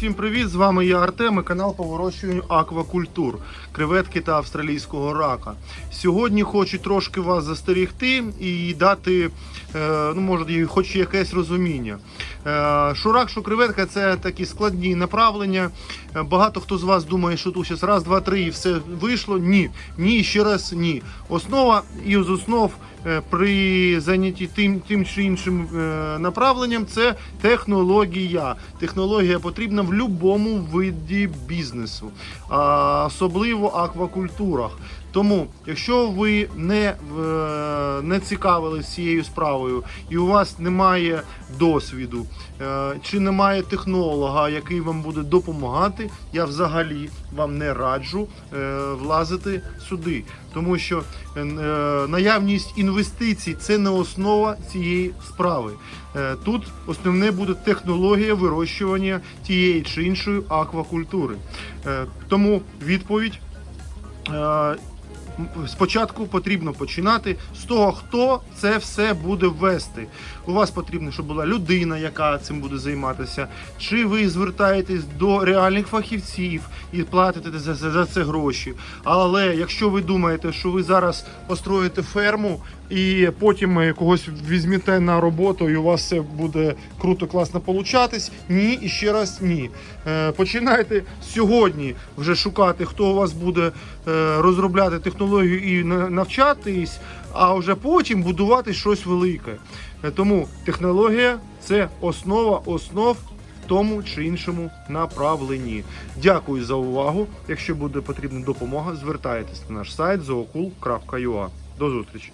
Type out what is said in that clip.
всім привіт! З вами я Артем і канал по вирощуванню аквакультур, креветки та австралійського рака. Сьогодні хочу трошки вас застерігти і дати, е, ну може, хоч якесь розуміння. Е, Що креветка це такі складні направлення. Е, Багато хто з вас думає, що тут зараз раз, два, три і все вийшло. Ні, ні, ще раз ні. Основа і з основ при зайнятті тим, тим чи іншим направленням це технологія. Технологія потрібна будь-якому виді бізнесу, особливо аквакультурах. Тому, якщо ви не, е, не цікавились цією справою і у вас немає досвіду, е, чи немає технолога, який вам буде допомагати, я взагалі вам не раджу е, влазити сюди, тому що наявність інвестицій це не основа цієї справи. Тут основне буде технологія вирощування тієї чи іншої аквакультури. Тому відповідь. Спочатку потрібно починати з того, хто це все буде вести. У вас потрібно, щоб була людина, яка цим буде займатися. Чи ви звертаєтесь до реальних фахівців і платите за, за, за це гроші. Але якщо ви думаєте, що ви зараз построїте ферму і потім е, когось візьмете на роботу, і у вас все буде круто, класно получатись, ні, і ще раз ні. Е, Починайте сьогодні вже шукати, хто у вас буде е, розробляти технологію і навчатись, а вже потім будувати щось велике. Тому технологія це основа основ в тому чи іншому направленні. Дякую за увагу. Якщо буде потрібна допомога, звертайтесь на наш сайт zookul.ua. До зустрічі!